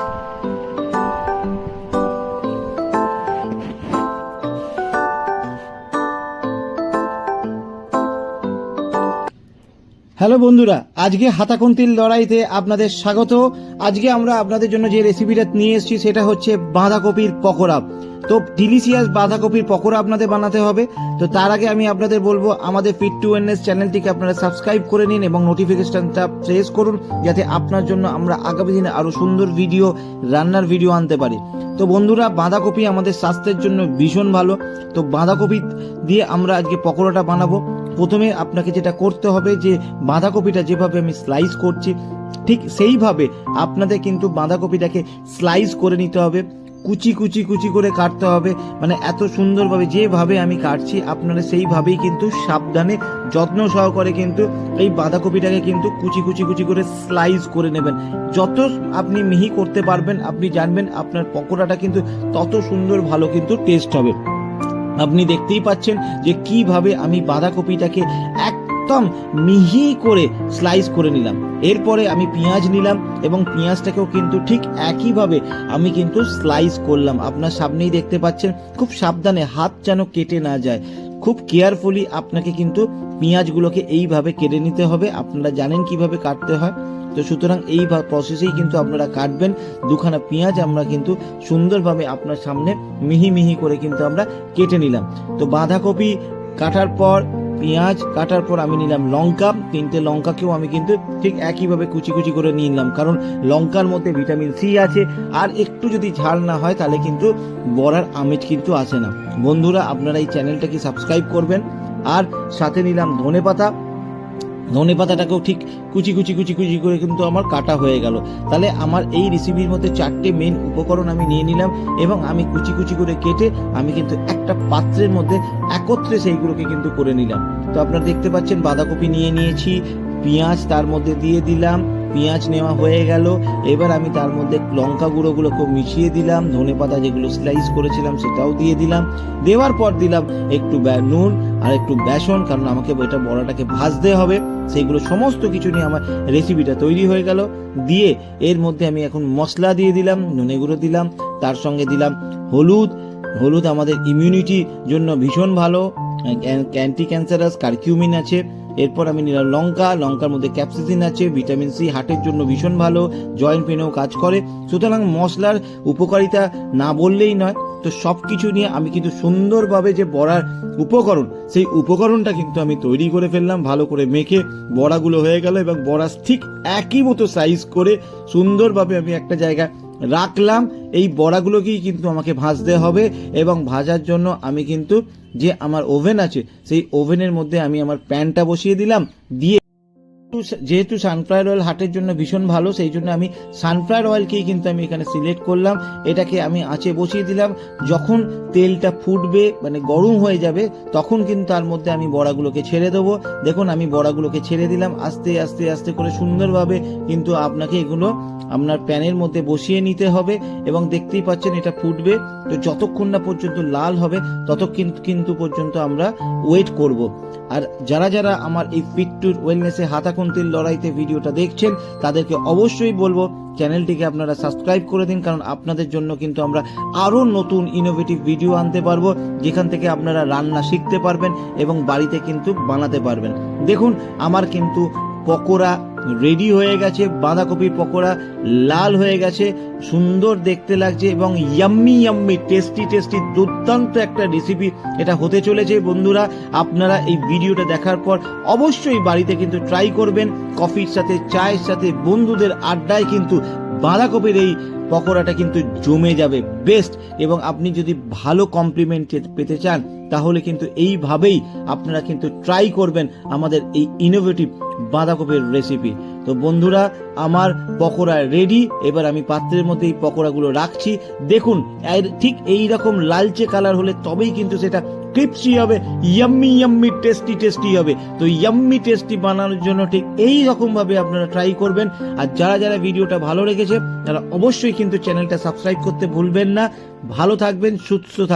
you hello বন্ধুরা, আজকে হাতাকুন্তির লড়াইতে আপনাদের স্বাগত। আজকে আমরা আপনাদের জন্য যে রেসিপিটা নিয়ে এসেছি সেটা হচ্ছে বাঁধাকপির পকোড়া। তো ডিলিশিয়াস বাঁধাকপির পকোড়া আপনাদের বানাতে হবে। তো তার আগে আমি আপনাদের বলব, আমাদের ফিট টু ওয়েলনেস চ্যানেলটিকে আপনারা সাবস্ক্রাইব করে নিন এবং নোটিফিকেশনটা প্রেস করুন, যাতে আপনার জন্য আমরা আগামী দিনে আরও সুন্দর ভিডিও রান্নার ভিডিও আনতে পারি। তো বন্ধুরা, বাঁধাকপি আমাদের স্বাস্থ্যের জন্য ভীষণ ভালো। তো বাঁধাকপি দিয়ে আমরা আজকে পকোড়াটা বানাবো। প্রথমে আপনাকে যেটা করতে হবে যে বাঁধাকপিটা যেভাবে আমি স্লাইস করছি, ঠিক সেইভাবে আপনাদের কিন্তু বাঁধাকপিটাকে স্লাইস করে নিতে হবে, কুচি কুচি কুচি করে কাটতে হবে মানে এত সুন্দরভাবে যেভাবে আমি কাটছি, আপনারা সেইভাবেই কিন্তু সাবধানে যত্ন সহকারে কিন্তু এই বাঁধাকপিটাকে কিন্তু কুচি কুচি কুচি করে স্লাইস করে নেবেন। যত আপনি মিহি করতে পারবেন, আপনি জানবেন আপনার পকোড়াটা কিন্তু তত সুন্দর ভালো কিন্তু টেস্ট হবে। আপনি দেখতেই পাচ্ছেন যে কীভাবে আমি বাঁধাকপিটাকে একদম মিহি করে স্লাইস করে নিলাম। এরপরে আমি পেঁয়াজ নিলাম এবং পেঁয়াজটাকেও কিন্তু ঠিক একইভাবে আমি কিন্তু স্লাইস করলাম। আপনার সামনেই দেখতে পাচ্ছেন, খুব সাবধানে হাত যেন কেটে না যায়। খুব কেয়ারফুলি আপনাকে কিন্তু পেঁয়াজগুলোকে এইভাবে কেটে নিতে হবে। আপনারা জানেন কীভাবে কাটতে হয়। তো সুতরাং এই প্রসেসেই কিন্তু আপনারা কাটবেন। দুখানা পেঁয়াজ আমরা কিন্তু সুন্দরভাবে আপনার সামনে মিহি মিহি করে কিন্তু আমরা কেটে নিলাম। তো বাঁধাকপি কাটার পর পেঁয়াজ কাটার পর আমি নিলাম লঙ্কা। তিনটে লঙ্কাকেও আমি কিন্তু ঠিক একইভাবে কুচি কুচি করে নিয়ে নিলাম। কারণ লঙ্কার মধ্যে ভিটামিন সি আছে। আর একটু যদি ঝাল না হয়, তাহলে কিন্তু বড়ার আমেজ কিন্তু আসে না। বন্ধুরা, আপনারা এই চ্যানেলটাকে সাবস্ক্রাইব করবেন। আর সাথে নিলাম ধনে পাতা ধনে পাতাটাকেও ঠিক কুচি কুচি কুচি কুচি করে কিন্তু আমার কাটা হয়ে গেল। তাহলে আমার এই রেসিপির মধ্যে চারটে মেন উপকরণ আমি নিয়ে নিলাম এবং আমি কুচি কুচি করে কেটে আমি কিন্তু একটা পাত্রের মধ্যে একত্রে সেইগুলোকে কিন্তু করে নিলাম। তো আপনারা দেখতে পাচ্ছেন বাঁধাকপি নিয়ে নিয়েছি, পেঁয়াজ তার মধ্যে দিয়ে দিলাম পেঁয়াজ নেওয়া হয়ে গেল। এবার আমি তার মধ্যে লঙ্কা গুঁড়োগুলোকে মিশিয়ে দিলাম। ধনে পাতা যেগুলো স্লাইস করেছিলাম সেটাও দিয়ে দিলাম। দেওয়ার পর দিলাম একটু নুন আর একটু বেসন, কারণ আমাকে এটা বড়াটাকে ভাজতে হবে। সেইগুলো সমস্ত কিছু নিয়ে আমার রেসিপিটা তৈরি হয়ে গেল। দিয়ে এর মধ্যে আমি এখন মশলা দিয়ে দিলাম, নুনে গুঁড়ো দিলাম। তার সঙ্গে দিলাম হলুদ। হলুদ আমাদের ইমিউনিটির জন্য ভীষণ ভালো। অ্যান্টি ক্যান্সারাস কারকিউমিন আছে। এরপর আমি নিলাম লঙ্কা, লঙ্কার মধ্যে ক্যাপসিসিন আছে ভিটামিন সি হার্টের জন্য ভীষণ ভালো জয়েন্ট পেনেও কাজ করে। সুতরাং মশলার উপকারিতা না বললেই নয়। তো সব কিছু নিয়ে আমি কিন্তু সুন্দরভাবে যে বড়ার উপকরণ, সেই উপকরণটা কিন্তু আমি তৈরি করে ফেললাম, ভালো করে মেখে বড়াগুলো হয়ে গেল এবং বড়া ঠিক একই মতো সাইজ করে সুন্দরভাবে আমি একটা জায়গায় রাখলাম, এই বড়াগুলোকেই কিন্তু আমাকে ভাজতে হবে এবং ভাজার জন্য আমি কিন্তু যে আমার ওভেন আছে, সেই ওভেনের মধ্যে আমি আমার প্যানটা বসিয়ে দিলাম। দিয়ে যেহেতু সানফ্লাওয়ার অয়েল হাটের জন্য ভীষণ ভালো, সেই জন্য আমি সানফ্লাওয়ার অয়েলকেই কিন্তু আমি এখানে সিলেক্ট করলাম। এটাকে আমি আঁচে বসিয়ে দিলাম। যখন তেলটা ফুটবে মানে গরম হয়ে যাবে, তখন কিন্তু তার মধ্যে আমি বড়াগুলোকে ছেড়ে দেবো। দেখুন, আমি বড়াগুলোকে ছেড়ে দিলাম। আস্তে আস্তে আস্তে করে সুন্দরভাবে কিন্তু আপনাকে এগুলো আপনার প্যানের মধ্যে বসিয়ে নিতে হবে এবং দেখতেই পাচ্ছেন এটা ফুটবে। তো যতক্ষণ না পর্যন্ত লাল হবে, ততক্ষণ কিন্তু পর্যন্ত আমরা ওয়েট করব। আর যারা যারা আমার এই ফিট টু ওয়েলনেসে হাতাকুন্তির লড়াইতে ভিডিওটা দেখছেন, তাদেরকে অবশ্যই বলব, চ্যানেলটিকে আপনারা সাবস্ক্রাইব করে দিন, কারণ আপনাদের জন্য কিন্তু আমরা আরও নতুন ইনোভেটিভ ভিডিও আনতে পারব, যেখান থেকে আপনারা রান্না শিখতে পারবেন এবং বাড়িতে কিন্তু বানাতে পারবেন। দেখুন, আমার কিন্তু পকোড়া রেডি হয়ে গেছে বাঁধাকপির পকোড়া লাল হয়ে গেছে, সুন্দর দেখতে লাগছে এবং ইয়াম্মি ইয়াম্মি টেস্টি টেস্টি দুর্দান্ত একটা রেসিপি এটা হতে চলেছে। বন্ধুরা, আপনারা এই ভিডিওটা দেখার পর অবশ্যই বাড়িতে কিন্তু ট্রাই করবেন। কফির সাথে, চায়ের সাথে, বন্ধুদের আড্ডায় কিন্তু বাঁধাকপির এই পকোড়াটা কিন্তু জমে যাবে বেস্ট এবং আপনি যদি ভালো কমপ্লিমেন্ট পেতে চান, তাহলে কিন্তু এইভাবেই আপনারা কিন্তু ট্রাই করবেন আমাদের এই ইনোভেটিভ বাঁধাকপির রেসিপি তো বন্ধুরা, আমার পকোড়া রেডি এবার আমি পাত্রের মধ্যে এই পকোড়াগুলো রাখছি। দেখুন ঠিক এই রকম লালচে কালার হলে তবেই কিন্তু সেটা ক্রিপসি হবে ইয়াম্মি ইয়াম্মি টেস্টি টেস্টি হবে। তো ইয়াম্মি টেস্টি বানানোর জন্য ঠিক এই রকম ভাবে আপনারা ট্রাই করবেন। আর যারা যারা ভিডিওটা ভালো রেখেছে, তারা অবশ্যই কিন্তু চ্যানেলটা সাবস্ক্রাইব করতে ভুলবেন না। ভালো থাকবেন, সুস্থ